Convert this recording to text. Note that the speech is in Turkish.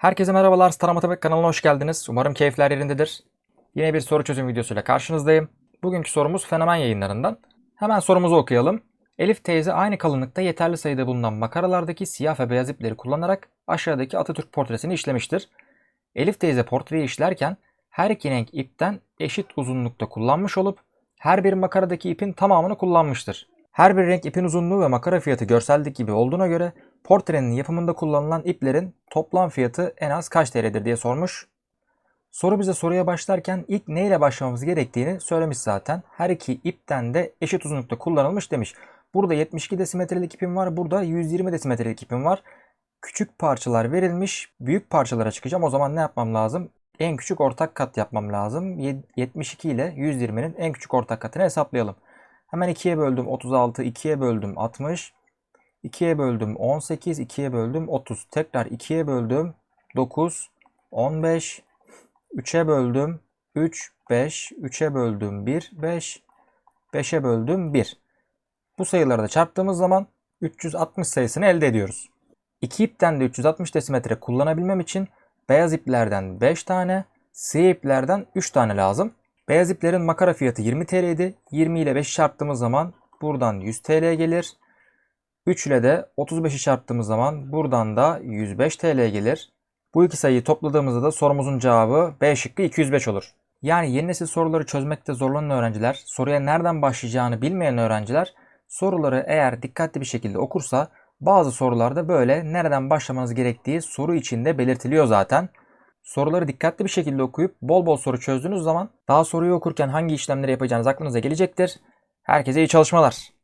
Herkese merhabalar. Star Matematik kanalına hoş geldiniz. Umarım keyifler yerindedir. Yine bir soru çözüm videosuyla karşınızdayım. Bugünkü sorumuz fenomen yayınlarından. Hemen sorumuzu okuyalım. Elif teyze aynı kalınlıkta yeterli sayıda bulunan makaralardaki siyah ve beyaz ipleri kullanarak aşağıdaki Atatürk portresini işlemiştir. Elif teyze portreyi işlerken her iki renk ipten eşit uzunlukta kullanmış olup her bir makaradaki ipin tamamını kullanmıştır. Her bir renk ipin uzunluğu ve makara fiyatı görseldeki gibi olduğuna göre portrenin yapımında kullanılan iplerin toplam fiyatı en az kaç TL'dir diye sormuş. Soru bize soruya başlarken ilk neyle başlamamız gerektiğini söylemiş zaten. Her iki ipten de eşit uzunlukta kullanılmış demiş. Burada 72 desimetrelik ipim var. Burada 120 desimetrelik ipim var. Küçük parçalar verilmiş. Büyük parçalara çıkacağım. O zaman ne yapmam lazım? En küçük ortak kat yapmam lazım. Ye- 72 ile 120'nin en küçük ortak katını hesaplayalım. Hemen 2'ye böldüm 36, 2'ye böldüm 60. 2'ye böldüm 18, 2'ye böldüm 30. Tekrar 2'ye böldüm 9, 15. 3'e böldüm 3, 5. 3'e böldüm 1, 5. 5'e böldüm 1. Bu sayıları da çarptığımız zaman 360 sayısını elde ediyoruz. İki ipten de 360 desimetre kullanabilmem için beyaz iplerden 5 tane, siyah iplerden 3 tane lazım. Beyaz iplerin makara fiyatı 20 TL idi. 20 ile 5 çarptığımız zaman buradan 100 TL gelir. 3 ile de 35'i çarptığımız zaman buradan da 105 TL gelir. Bu iki sayıyı topladığımızda da sorumuzun cevabı B şıkkı 205 olur. Yani yeni nesil soruları çözmekte zorlanan öğrenciler, soruya nereden başlayacağını bilmeyen öğrenciler soruları eğer dikkatli bir şekilde okursa bazı sorularda böyle nereden başlamanız gerektiği soru içinde belirtiliyor zaten. Soruları dikkatli bir şekilde okuyup bol bol soru çözdüğünüz zaman daha soruyu okurken hangi işlemleri yapacağınız aklınıza gelecektir. Herkese iyi çalışmalar.